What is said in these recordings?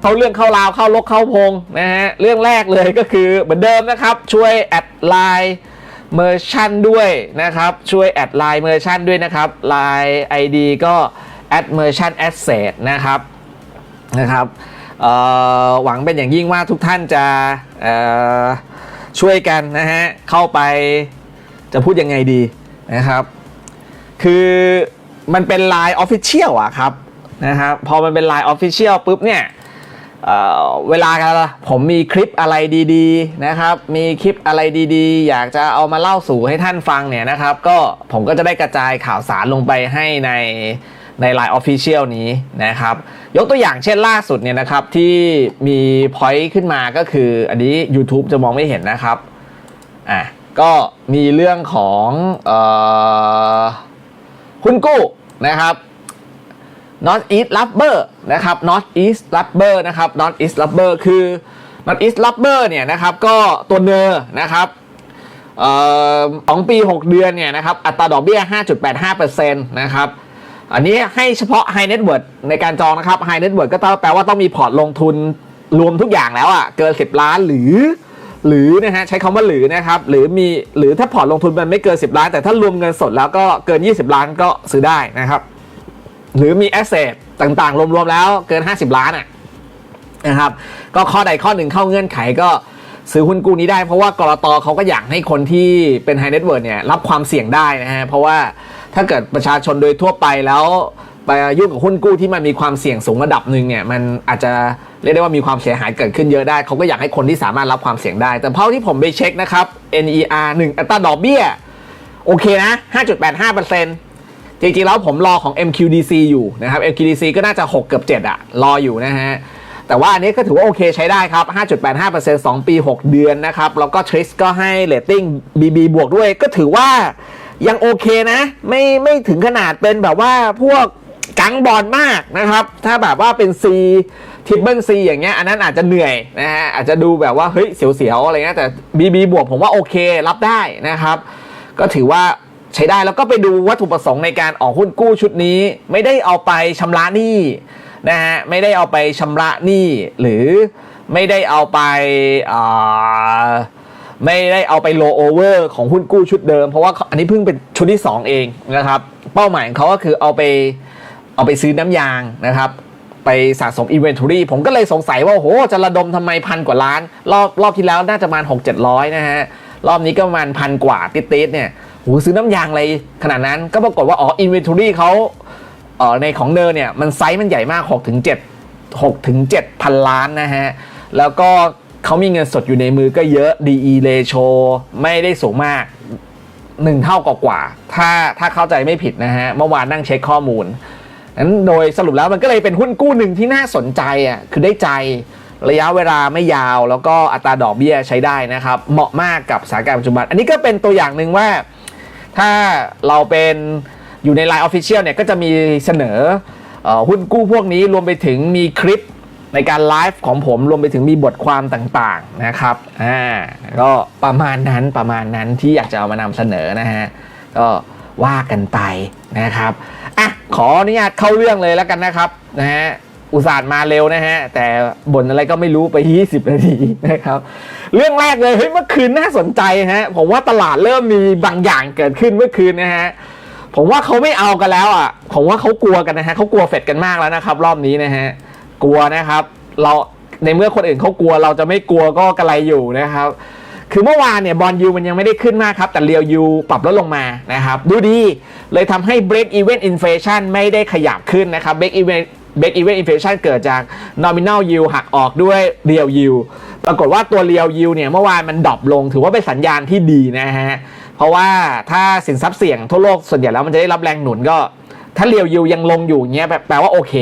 เข้าเรื่องเข้าราวเข้าลกเข้าพงนะฮะเรื่องแรกเลยก็คือเหมือนเดิมนะครับ ช่วยแอดไลน์เมอร์ชันด้วยนะครับ ช่วยแอดไลน์เมอร์ชันด้วยนะครับไลน์ ID ก็แอดเมอร์ชันแอดเซนะครับนะครับหวังเป็นอย่างยิ่งว่าทุกท่านจะช่วยกันนะฮะเข้าไปจะพูดยังไงดีนะครับ คือมันเป็น Line Official อะครับนะครับพอมันเป็น Line Official ปุ๊บเนี่ย เวลาผมมีคลิปอะไรดีๆนะครับ มีคลิปอะไรดีๆ อยากจะเอามาเล่าสู่ให้ท่านฟังเนี่ยนะครับ ก็ผมก็จะได้กระจายข่าวสารลงไปให้ในใน Line Official นี้นะครับ ยกตัวอย่างเช่นล่าสุดเนี่ยนะครับที่มี point ขึ้นมาก็คือ อันนี้ YouTube จะมองไม่เห็นนะครับอะก็มีเรื่องของเอ่อหุ้นกู้นะครับ North East Rubber นะครับ North East Rubber นะครับ North East Rubber คือ North East Rubber เนี่ยนะครับก็ตัวเนอร์นะครับเอ่อของปี 6 เดือนเนี่ยนะครับอัตราดอกเบี้ย 5.85%นะครับอันนี้ให้เฉพาะ High Net Worth ในการจองนะครับ High Net Worth ก็ต้องแปลว่าต้องมีพอร์ตลงทุนรวมทุกอย่างแล้วอะ่ะเกิน 10 ล้านหรือ หรือนะฮะใช้คำว่าหรือนะครับหรือมีหรือถ้าพอร์ตลงทุนมันไม่เกิน 10 ล้าน แต่ถ้ารวมเงินสดแล้วก็เกิน 20 ล้านก็ซื้อได้นะครับ หรือมีแอสเซทต่างๆ รวมๆแล้วเกิน 50 ล้านอะนะครับก็ข้อใดข้อหนึ่งเข้าเงื่อนไขก็ซื้อหุ้นกู้นี้ได้เพราะว่ากรตเขาก็อยากให้คนที่เป็นไฮเน็ตเวิร์ดเนี่ยรับความเสี่ยงได้นะฮะเพราะว่าถ้าเกิดประชาชนโดยทั่วไปแล้วไปยุ่งกับหุ้นกู้ที่มันมีความเสี่ยงสูงระดับหนึ่งเนี่ยมันอาจจะเรียกได้ว่ามีความเสียหายเกิดขึ้นเยอะได้เขาก็อยากให้คนที่สามารถรับความเสี่ยงได้ แต่เท่าที่ผมไปเช็คนะครับ NER 1 อัตราดอกเบี้ยโอเคนะ 5.85% จริงๆแล้วผมรอของ MQDC อยู่นะครับ MQDC ก็น่าจะ 6 เกือบ 7อะรออยู่นะฮะ แต่ว่าอันนี้ก็ถือว่าโอเคใช้ได้ครับ 5.85% 2 ปี 6 เดือนนะครับ แล้วก็ t r i s ก็ให้เรตติ้ง BB บวกด้วย ก็ถือว่ายังโอเคนะ ไม่ไม่ถึงขนาดเป็นแบบว่าพวกกังบอลมากนะครับ ถ้าแบบว่าเป็น C ทิปเบิล C อย่างเงี้ยอันนั้นอาจจะเหนื่อยนะฮะอาจจะดูแบบว่าเฮ้ยเสียวๆอะไรเงี้ยแต่ BB บวกผมว่าโอเครับได้นะครับ ก็ถือว่า ใช้ได้แล้วก็ไปดูวัตถุประสงค์ในการออกหุ้นกู้ชุดนี้ ไม่ได้เอาไปชำระหนี้นะฮะไม่ได้เอาไปชำระหนี้หรือไม่ได้เอาไปไม่ได้เอาไปโลโอเวอร์ของหุ้นกู้ชุดเดิม เพราะว่าอันนี้เพิ่งเป็นชุดที่ 2 เองนะครับ เป้าหมายของเขาก็คือเอาไปเอาไปซื้อน้ำยางนะครับ ไปสะสม inventory ผมก็เลยสงสัยว่าโอ้โหจะระดมทำไมพันกว่าล้าน รอบรอบที่แล้วน่าจะประมาณ6 7 0 0 นะฮะ รอบนี้ก็ประมาณพันกว่าติดๆเนี่ย โหซื้อน้ำยางอะไรขนาดนั้นก็ปรากฏว่า อ๋อ inventory เขาเอ่อในของเนอร์เนี่ย มันไซส์มันใหญ่มาก6ถึง7 6ถึง7พันล้านนะฮะ แล้วก็เขามีเงินสดอยู่ในมือก็เยอะ DE ratio ไม่ได้สูงมากหนึ่งเท่ากว่า ถ้าถ้าเข้าใจไม่ผิดนะฮะ เมื่อวานนั่งเช็คข้อมูลนั้นโดยสรุปแล้วมันก็เลยเป็นหุ้นกู้หนึ่งที่น่าสนใจอะคือได้ใจระยะเวลาไม่ยาวแล้วก็อัตราดอกเบี้ยใช้ได้นะครับ เหมาะมากกับสถานการณ์ปัจจุบัน อันนี้ก็เป็นตัวอย่างหนึ่งว่า ถ้าเราเป็นอยู่ใน Line Official เนี่ยก็จะมีเสนออหุ้นกู้พวกนี้รวมไปถึงมีคลิปในการไลฟ์ของผมรวมไปถึงมีบทความต่างๆนะครับอ่าก็ประมาณนั้นประมาณนั้นที่อยากจะเอามานำเสนอนะฮะก็ว่ากันไปนะครับอะขออนุญาตเข้าเรื่องเลยแล้วกันนะครับนะฮะ อุตส่าห์มาเร็วนะฮะ แต่บ่นอะไรก็ไม่รู้ไป 20 นาทีนะครับ เรื่องแรกเลยเฮ้ยเมื่อคืนน่าสนใจฮะ ผมว่าตลาดเริ่มมีบางอย่างเกิดขึ้นเมื่อคืนนะฮะผมว่าเขาไม่เอากันแล้วอะ ผมว่าเขากลัวกันนะฮะเขากลัวเฟดกันมากแล้วนะครับ รอบนี้นะฮะกลัวนะครับ เราในเมื่อคนอื่นเขากลัวเราจะไม่กลัวก็กระไรอยู่นะครับ คือเมื่อวานเนี่ยบอลยูมันยังไม่ได้ขึ้นมากครับ แต่เรียวยูปรับลดลงมานะครับ ดูดีเลยทำให้ break even inflation ไม่ได้ขยับขึ้นนะครับ break even break even inflation เกิดจาก nominal yield หักออกด้วย real yield ปรากฏว่าตัว real yield เนี่ยเมื่อวานมันดรอปลง ถือว่าเป็นสัญญาณที่ดีนะฮะ เพราะว่าถ้าสินทรัพย์เสี่ยงทั่วโลกส่วนใหญ่แล้วมันจะได้รับแรงหนุนก็ ถ้า real yield ยังลงอยู่เงี้ยแปลแปลว่าโอเค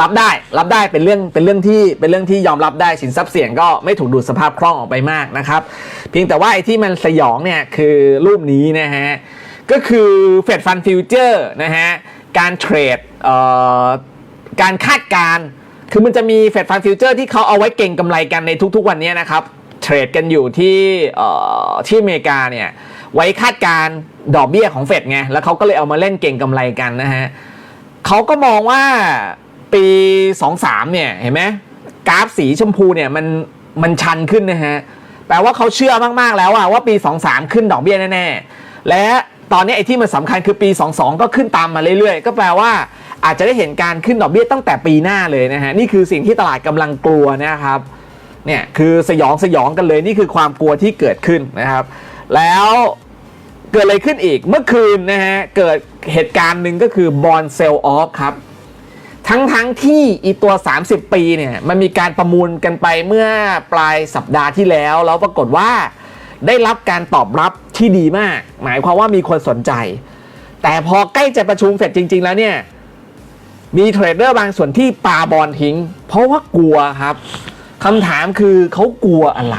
รับได้รับได้เป็นเรื่องเป็นเรื่องที่เป็นเรื่องที่ยอมรับได้สินทรัพย์เสี่ยงก็ไม่ถูกดูดสภาพคล่องออกไปมากนะครับ เพียงแต่ว่าไอ้ที่มันสยองเนี่ยคือรูปนี้นะฮะก็คือเฟดฟันฟิวเจอร์นะฮะการเทรดเอ่อ การคาดการณ์คือมันจะมีเฟดฟันฟิวเจอร์ที่เขาเอาไว้เก่งกำไรกันในทุกๆวันนี้นะครับ เทรดกันอยู่ที่ที่อเมริกาเนี่ยไว้คาดการดอกเบี้ยของเฟดไง แล้วเขาก็เลยเอามาเล่นเก่งกำไรกันนะฮะเขาก็มองว่าปี 23 เนี่ยเห็นไหมกราฟสีชมพูเนี่ยมันมันชันขึ้นนะฮะแปลว่าเขาเชื่อมากๆแล้วอะว่าปี 23 ขึ้นดอกเบี้ยแน่ๆและ ตอนนี้ไอ้ที่มันสำคัญคือปี 22 ก็ขึ้นตามมาเรื่อยๆ ก็แปลว่าอาจจะได้เห็นการขึ้นดอกเบี้ยตั้งแต่ปีหน้าเลยนะฮะนี่คือสิ่งที่ตลาดกำลังกลัวนะครับเนี่ยคือสยองสยองกันเลยนี่คือความกลัวที่เกิดขึ้นนะครับ แล้วเกิดอะไรขึ้นอีกเมื่อคืนนะฮะเกิดเหตุการณ์หนึ่งก็คือบอลเซลออฟครับทั้งทั้งที่อีตัว 30 ปีเนี่ยมันมีการประมูลกันไปเมื่อปลายสัปดาห์ที่แล้ว แล้วปรากฏว่า ได้รับการตอบรับที่ดีมาก หมายความว่ามีคนสนใจ แต่พอใกล้จะประชุมเสร็จจริง ๆ แล้วเนี่ย มีเทรดเดอร์บางส่วนที่ปาบอลทิ้ง เพราะว่ากลัวครับคำถามคือเขากลัวอะไร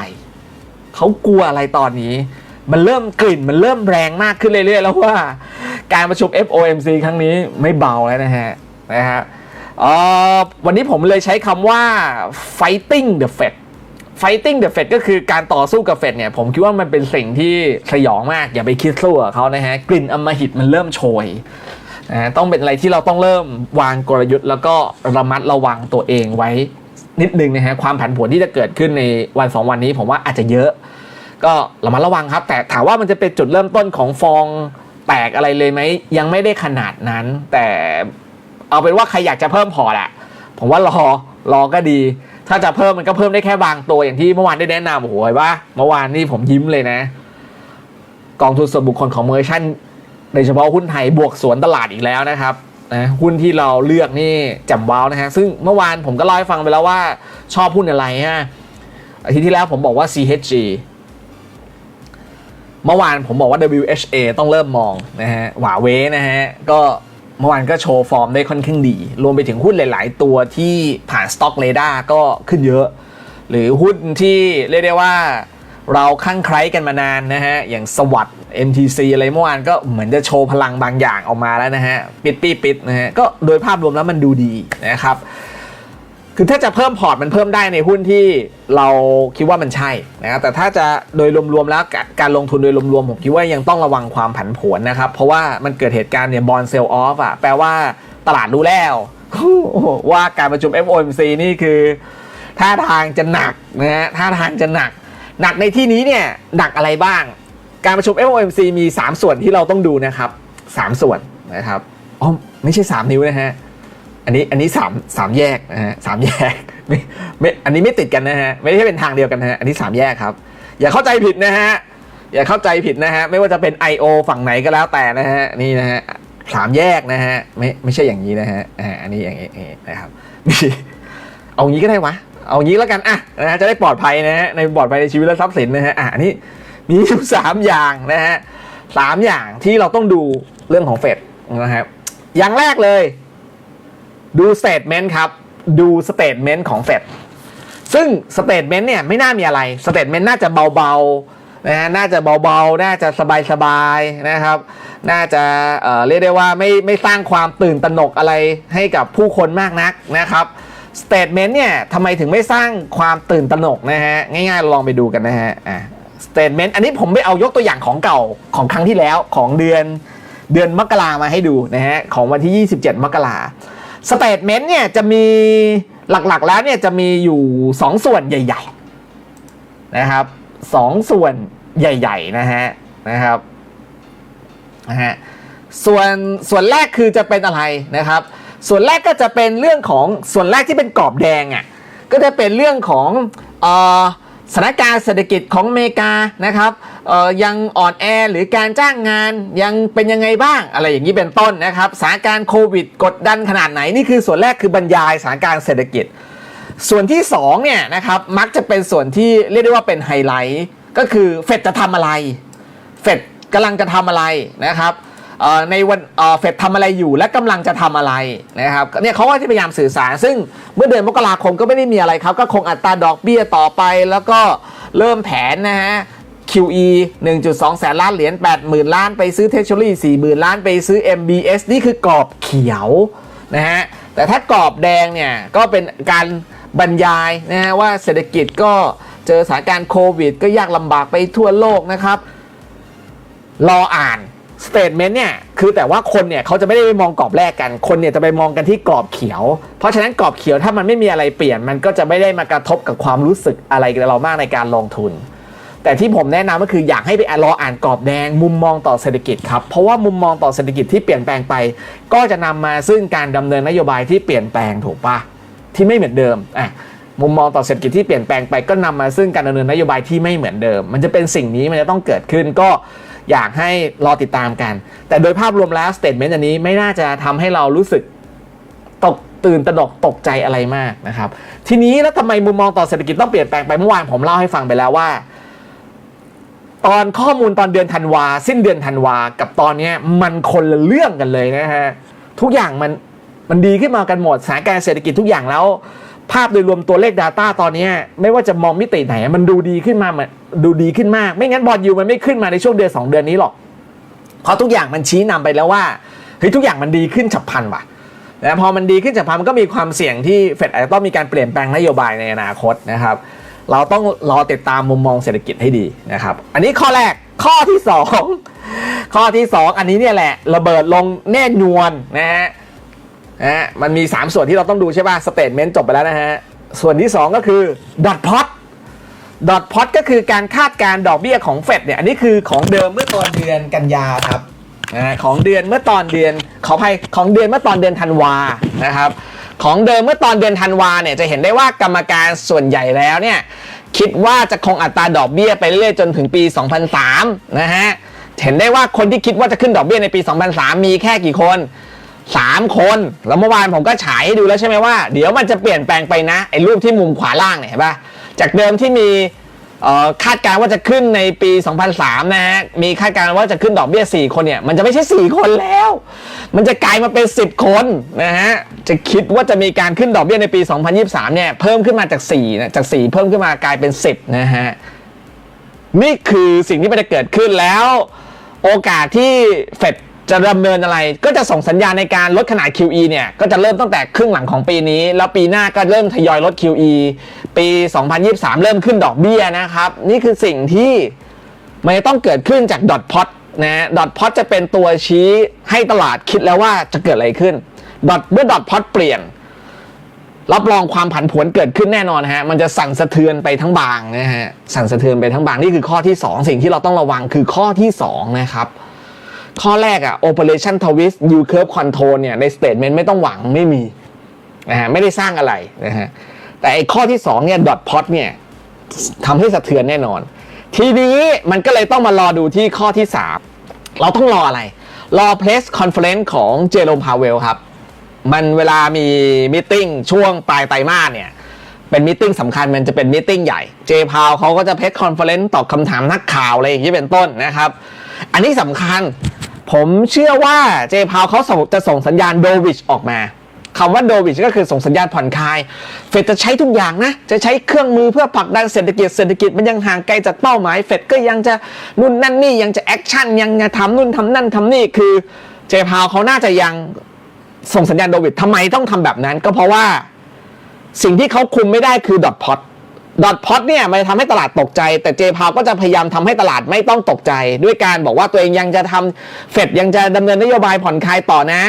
เขากลัวอะไรตอนนี้ มันเริ่มกลิ่นมันเริ่มแรงมากขึ้นเรื่อยๆ แล้วว่า การประชุม FOMC ครั้งนี้ไม่เบาแล้วนะฮะนะฮะวันนี้ผมเลยใช้คำว่า fighting the Fed fighting the Fed ก็คือการต่อสู้กับเฟดเนี่ย ผมคิดว่ามันเป็นสิ่งที่สยองมาก อย่าไปคิดสู้กับเขานะฮะ กลิ่นอมหิตมันเริ่มโชยนะต้องเป็นอะไรที่เราต้องเริ่มวางกลยุทธ์ แล้วก็ระมัดระวังตัวเองไว้นิดนึงนะฮะ ความผันผวนที่จะเกิดขึ้นในวันสองวันนี้ ผมว่าอาจจะเยอะ ก็ระมัดระวังครับ แต่ถามว่ามันจะเป็นจุดเริ่มต้นของฟองแตกอะไรเลยไหมยังไม่ได้ขนาดนั้น แต่เอาเป็นว่าใครอยากจะเพิ่มพอร์ตอะผมว่ารอรอก็ดี ถ้าจะเพิ่มมันก็เพิ่มได้แค่บางตัวอย่างที่เมื่อวานได้แนะนำโอ้โหเห็นว่าเมื่อวานนี่ผมยิ้มเลยนะ กองทุนส่วนบุคคลของเมอร์ชั่นโดยเฉพาะหุ้นไทยบวกสวนตลาดอีกแล้วนะครับนะหุ้นที่เราเลือกนี่แจ่มว้าวนะฮะซึ่งเมื่อวานผมก็เล่าให้ฟังไปแล้วว่าชอบหุ้นอะไรฮะอาทิตย์ที่แล้วผมบอกว่า CHG เมื่อวานผมบอกว่า WHA ต้องเริ่มมองนะฮะหวาเวนะฮะก็ เมื่อวานก็โชว์ฟอร์มได้ค่อนข้างดี รวมไปถึงหุ้นหลาย ๆ ตัวที่ผ่านสต็อกเรดาร์ก็ขึ้นเยอะ หรือหุ้นที่เรียกได้ว่าเราข้างใครกันมานานนะฮะ อย่างสวัสด์ MTC อะไรเมื่อวานก็เหมือนจะโชว์พลังบางอย่างออกมาแล้วนะฮะ ปิดปีปิดนะฮะ ก็โดยภาพรวมแล้วมันดูดีนะครับ คือถ้าจะเพิ่มพอร์ตมันเพิ่มได้ในหุ้นที่เราคิดว่ามันใช่นะครับแต่ถ้าจะโดยรวมๆแล้วกการลงทุนโดยรวมๆผมคิดว่ายังต้องระวังความผันผวนนะครับ เพราะว่ามันเกิดเหตุการณ์เนี่ยบอลเซลออฟอะแปลว่าตลาดรู้แล้ว ว่าการประชุม FOMC นี่คือท่าทางจะหนักนะฮะท่าทางจะหนัก หนักในที่นี้เนี่ยหนักอะไรบ้าง การประชุม FOMC มี 3 ส่วนที่เราต้องดูนะครับ 3 ส่วนนะครับอ๋อไม่ใช่ 3 นิ้วนะฮะ อันนี้อันนี้สามสามแยกนะฮะสามแยกไม่ไม่อันนี้ไม่ติดกันนะฮะไม่ใช่เป็นทางเดียวกันนะฮะอันนี้สามแยกครับ อย่าเข้าใจผิดนะฮะอย่าเข้าใจผิดนะฮะไม่ว่าจะเป็น I.O. ฝั่งไหนก็แล้วแต่นะฮะนี่นะฮะสามแยกนะฮะไม่ไม่ใช่อย่างนี้นะฮะอ่าอันนี้อย่างนี้นะครับมีเอางี้ก็ได้วะเอางี้แล้วกันอะนะฮะจะได้ปลอดภัยนะฮะในปลอดภัยในชีวิตและทรัพย์สินนะฮะอะอันนี้มีอยู่สามอย่างนะฮะสามอย่างที่เราต้องดูเรื่องของเฟดนะครับอย่างแรกเลย ดูสเตทเมนต์ครับ ดูสเตทเมนต์ของเฟดซึ่งสเตทเมนต์เนี่ยไม่น่ามีอะไรสเตทเมนต์น่าจะเบาๆนะฮะน่าจะเบาๆ น่าจะสบายๆนะครับ น่าจะเอ่อเรียกได้ว่าไม่ไม่สร้างความตื่นตระหนกอะไรให้กับผู้คนมากนักนะครับสเตทเมนต์เนี่ยทำไมถึงไม่สร้างความตื่นตระหนกนะฮะ ง่ายๆลองไปดูกันนะฮะอะสเตทเมนต์อันนี้ผมไปเอายกตัวอย่างของเก่าของครั้งที่แล้วของเดือนเดือนมกรามาให้ดูนะฮะของวันที่ 27 มกรา สเตทเมนต์เนี่ยจะมีหลักๆแล้วเนี่ยจะมีอยู่ 2 ส่วนใหญ่ ๆ นะครับสองส่วนใหญ่ ๆ นะฮะนะครับนะฮะส่วนส่วนแรกคือจะเป็นอะไรนะครับ ส่วนแรกก็จะเป็นเรื่องของส่วนแรกที่เป็นกรอบแดงอะก็จะเป็นเรื่องของเอ่อ สถานการณ์เศรษฐกิจของอเมริกานะครับยังอ่อนแอหรือการจ้างงานยังเป็นยังไงบ้างอะไรอย่างนี้เป็นต้นนะครับสถานการณ์โควิดกดดันขนาดไหนนี่คือส่วนแรกคือบรรยายสถานการณ์เศรษฐกิจ ส่วนที่2เนี่ยนะครับมักจะเป็นส่วนที่เรียกได้ว่าเป็นไฮไลท์ก็คือเฟดจะทำอะไรเฟดกำลังจะทำอะไรนะครับ ในวันเฟดทำอะไรอยู่และกำลังจะทำอะไรนะครับเนี่ยเขาก็จะพยายามสื่อสาร ซึ่งเมื่อเดือนมกราคมก็ไม่ได้มีอะไรครับ ก็คงอัตราดอกเบี้ยต่อไป แล้วก็เริ่มแผนนะฮะ QE 1.2 แสนล้านเหรียญ80,000 ล้านไปซื้อ Treasury 40,000 ล้านไปซื้อ MBS นี่คือกรอบเขียวนะฮะแต่ถ้ากรอบแดงเนี่ยก็เป็นการบรรยายนะฮะว่าเศรษฐกิจก็เจอสถานการณ์โควิด ก็ยากลำบากไปทั่วโลกนะครับ รออ่าน สเตทเมนต์เนี่ยคือแต่ว่าคนเนี่ยเขาจะไม่ได้ไปมองกรอบแรกกัน คนเนี่ยจะไปมองกันที่กรอบเขียว เพราะฉะนั้นกรอบเขียวถ้ามันไม่มีอะไรเปลี่ยน มันก็จะไม่ได้มากระทบกับความรู้สึกอะไรเรามากในการลงทุน แต่ที่ผมแนะนำก็คืออยากให้ไปรออ่านกรอบแดงมุมมองต่อเศรษฐกิจครับเพราะว่ามุมมองต่อเศรษฐกิจที่เปลี่ยนแปลงไป ก็จะนำมาซึ่งการดำเนินนโยบายที่เปลี่ยนแปลงถูกปะที่ไม่เหมือนเดิมอะมุมมองต่อเศรษฐกิจที่เปลี่ยนแปลงไปก็นำมาซึ่งการดำเนินนโยบายที่ไม่เหมือนเดิม มันจะเป็นสิ่งนี้มันจะต้องเกิดขึ้นก็ อยากให้รอติดตามกัน แต่โดยภาพรวมแล้วสเตทเมนต์อันนี้ไม่น่าจะทำให้เรารู้สึกตกตื่นตระหนกตกใจอะไรมากนะครับ ทีนี้แล้วทำไมมุมมองต่อเศรษฐกิจต้องเปลี่ยนแปลงไปเมื่อวานผมเล่าให้ฟังไปแล้วว่า ตอนข้อมูลตอนเดือนธันวา สิ้นเดือนธันวา กับตอนนี้มันคนละเรื่องกันเลยนะฮะทุกอย่างมันมันดีขึ้นมากันหมดสถานการณ์เศรษฐกิจทุกอย่างแล้ว ภาพโดยรวมตัวเลข Data ตอนนี้ไม่ว่าจะมองมิติไหน มันดูดีขึ้นมาเหมือนดูดีขึ้นมาก ไม่งั้นบอลยูมันไม่ขึ้นมาในช่วงเดือนสองเดือนนี้หรอก เพราะทุกอย่างมันชี้นำไปแล้วว่าเฮ้ยทุกอย่างมันดีขึ้นฉับพลันว่ะนะพอมันดีขึ้นฉับพลันมันก็มีความเสี่ยงที่เฟดอาจจะต้องมีการเปลี่ยนแปลงนโยบายในอนาคตนะครับ เราต้องรอติดตามมุมมองเศรษฐกิจให้ดีนะครับ อันนี้ข้อแรกข้อที่สองข้อที่สองอันนี้เนี่ยแหละ ระเบิดลงแน่นวนนะฮะ นะฮะมันมี 3 ส่วนที่เราต้องดูใช่ป่ะสเตทเมนต์จบไปแล้วนะฮะ ส่วนที่ 2 ก็คือดอทพอตดอทพอตก็คือการคาดการดอกเบี้ยของเฟดเนี่ยอันนี้คือของเดิมเมื่อตอนเดือนกันยาครับอของเดือนเมื่อตอนเดือนขออภัยของเดือนเมื่อตอนเดือนธันวานะครับของเดิมเมื่อตอนเดือนธันวาเนี่ยจะเห็นได้ว่ากรรมการส่วนใหญ่แล้วเนี่ยคิดว่าจะคงอัตราดอกเบี้ยไปเรื่อยๆจนถึงปี 2003 นะฮะเห็นได้ว่าคนที่คิดว่าจะขึ้นดอกเบี้ยในปี 2003 มีแค่กี่คน สามคน แล้วเมื่อวานผมก็ฉายให้ดูแล้วใช่ไหมว่า เดี๋ยวมันจะเปลี่ยนแปลงไปนะไอ้รูปที่มุมขวาล่างเนี่ยเห็นปะจากเดิมที่มีคาดการณ์ว่าจะขึ้นในปี 2003 นะฮะ มีคาดการณ์ว่าจะขึ้นดอกเบี้ย 4 คนเนี่ย มันจะไม่ใช่ 4 คนแล้ว มันจะกลายมาเป็น 10 คนนะฮะ จะคิดว่าจะมีการขึ้นดอกเบี้ยในปี 2023 เนี่ย เพิ่มขึ้นมาจาก4นะจาก 4 เพิ่มขึ้นมากลายเป็น 10 นะฮะ นี่คือสิ่งที่มันจะเกิดขึ้นแล้ว โอกาสที่เฟด จะดำเนินอะไรก็จะส่งสัญญาณในการลดขนาด QE เนี่ยก็จะเริ่มตั้งแต่ครึ่งหลังของปีนี้ แล้วปีหน้าก็เริ่มทยอยลด QE ปี 2023 เริ่มขึ้นดอกเบี้ยนะครับ นี่คือสิ่งที่มันจะต้องเกิดขึ้นจากดอทพอตนะดอทพอตจะเป็นตัวชี้ให้ตลาดคิดแล้วว่าจะเกิดอะไรขึ้นดอทเมื่อดอทพอตเปลี่ยน รับรองความผันผวนเกิดขึ้นแน่นอนฮะมันจะสั่นสะเทือนไปทั้งบางนะฮะสั่นสะเทือนไปทั้งบางนี่คือข้อที่ 2 สิ่งที่เราต้องระวังคือข้อที่2นะครับ ข้อแรกอะ operation twist yield curve control เนี่ยใน statement ไม่ต้องหวังไม่มีนะฮะ ไม่ได้สร้างอะไรนะฮะ แต่ไอ้ข้อที่ 2 เนี่ย dot plot เนี่ยทำให้สะเทือนแน่นอน ทีนี้มันก็เลยต้องมารอดูที่ข้อที่ 3 เราต้องรออะไร รอ press conference ของเจโรมพาเวลครับ มันเวลามีมิ팅ช่วงปลายไตรมาสเนี่ย เป็นมิ팅สำคัญมันจะเป็นมิ팅ใหญ่ เจพาวเขาก็จะเพจคอนเฟอเรนซ์ตอบคำถามนักข่าวอะไรอย่างนี้เป็นต้นนะครับ อันนี้สำคัญ ผมเชื่อว่าเจพาวเขาจะส่งสัญญาณโดวิชออกมาคำว่าโดวิชก็คือส่งสัญญาณผ่อนคลาย เฟดจะใช้ทุกอย่างนะ จะใช้เครื่องมือเพื่อผลักดันเศรษฐกิจ เศรษฐกิจมันยังห่างไกลจากเป้าหมาย เฟดก็ยังจะนู่นนั่นนี่ยังจะแอคชั่นยังจะทำนู่นทำนั่นทำนี่คือเจพาวเขาน่าจะยังส่งสัญญาณโดวิดทำไมต้องทำแบบนั้น ก็เพราะว่าสิ่งที่เขาคุมไม่ได้คือดอทพอต ดอทพอตเนี่ยมันทำให้ตลาดตกใจ แต่เจพาวก็จะพยายามทำให้ตลาดไม่ต้องตกใจ ด้วยการบอกว่าตัวเองยังจะทำเฟดยังจะดำเนินนโยบายผ่อนคลายต่อนะ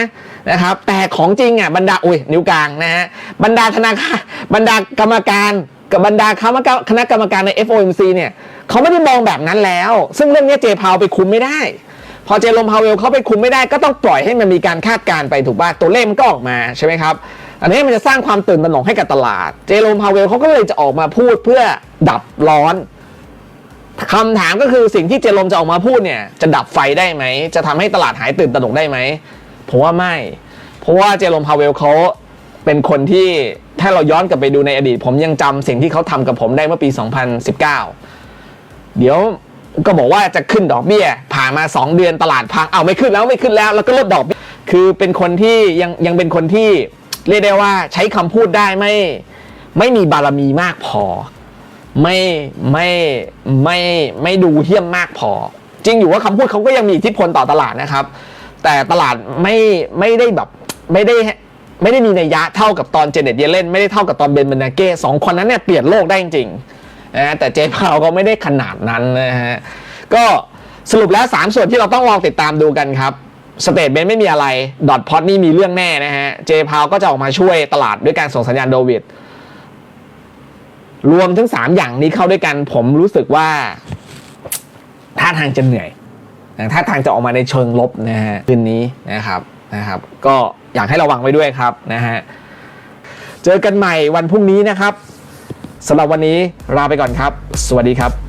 นะครับแต่ของจริงอะบรรดาอุ้ยนิ้วกลางนะฮะบรรดาธนาคารบรรดากรรมการกับบรรดาคณะกรรมการใน FOMC เนี่ยเขาไม่ได้มองแบบนั้นแล้ว ซึ่งเรื่องนี้เจพาวไปคุมไม่ได้ พอเจอร์มพาวเวลเขาไปคุมไม่ได้ก็ต้องปล่อยให้มันมีการคาดการณ์ไปถูกป่ะตัวเลขมันก็ออกมาใช่ไหมครับ อันนี้มันจะสร้างความตื่นตระหนกให้กับตลาด เจอร์มพาวเวลเขาก็เลยจะออกมาพูดเพื่อดับร้อนคำถามก็คือสิ่งที่เจอร์มจะออกมาพูดเนี่ย จะดับไฟได้ไหม จะทำให้ตลาดหายตื่นตระหนกได้ไหมผมว่าไม่ เพราะว่าเจอร์มพาวเวลเขาเป็นคนที่ถ้าเราย้อนกลับไปดูในอดีต ผมยังจำสิ่งที่เขาทำกับผมได้เมื่อปี 2019 เดี๋ยวก็บอกว่าจะขึ้นดอกเบี้ย ผ่านมา 2 เดือนตลาดพังเอาไม่ขึ้นแล้วไม่ขึ้นแล้ว แล้วก็ลดดอกเบี้ยคือเป็นคนที่ยังยังเป็นคนที่ เรียกได้ว่าใช้คำพูดได้ไม่ไม่มีบารมีมากพอ ไม่ไม่ไม่ไม่ดูเหี้ยมมากพอ จริงอยู่ว่าคำพูดเขาก็ยังมีอิทธิพลต่อตลาดนะครับ แต่ตลาดไม่ไม่ได้แบบไม่ได้ไม่ได้มีนัยยะเท่ากับตอนเจเน็ตเยเลนไม่ได้เท่ากับตอนเบนเบนาเก้สองคนนั้นเนี่ยเปลี่ยนโลกได้จริงนะแต่เจพาวก็ไม่ได้ขนาดนั้นนะฮะก็สรุปแล้ว 3 ส่วนที่เราต้องลองติดตามดูกันครับ สเตทเมนต์ไม่มีอะไรดอทพอตนี่มีเรื่องแน่นะฮะเจพาวก็จะออกมาช่วยตลาดด้วยการส่งสัญญาณโดวิดรวมทั้ง 3 อย่างนี้เข้าด้วยกัน ผมรู้สึกว่าท่าทางจะเหนื่อยท่าทางจะออกมาในเชิงลบนะฮะคืนนี้นะครับนะครับ ก็อยากให้ระวังไว้ด้วยครับนะฮะเจอกันใหม่วันพรุ่งนี้นะครับสำหรับวันนี้ลาไปก่อนครับ สวัสดีครับ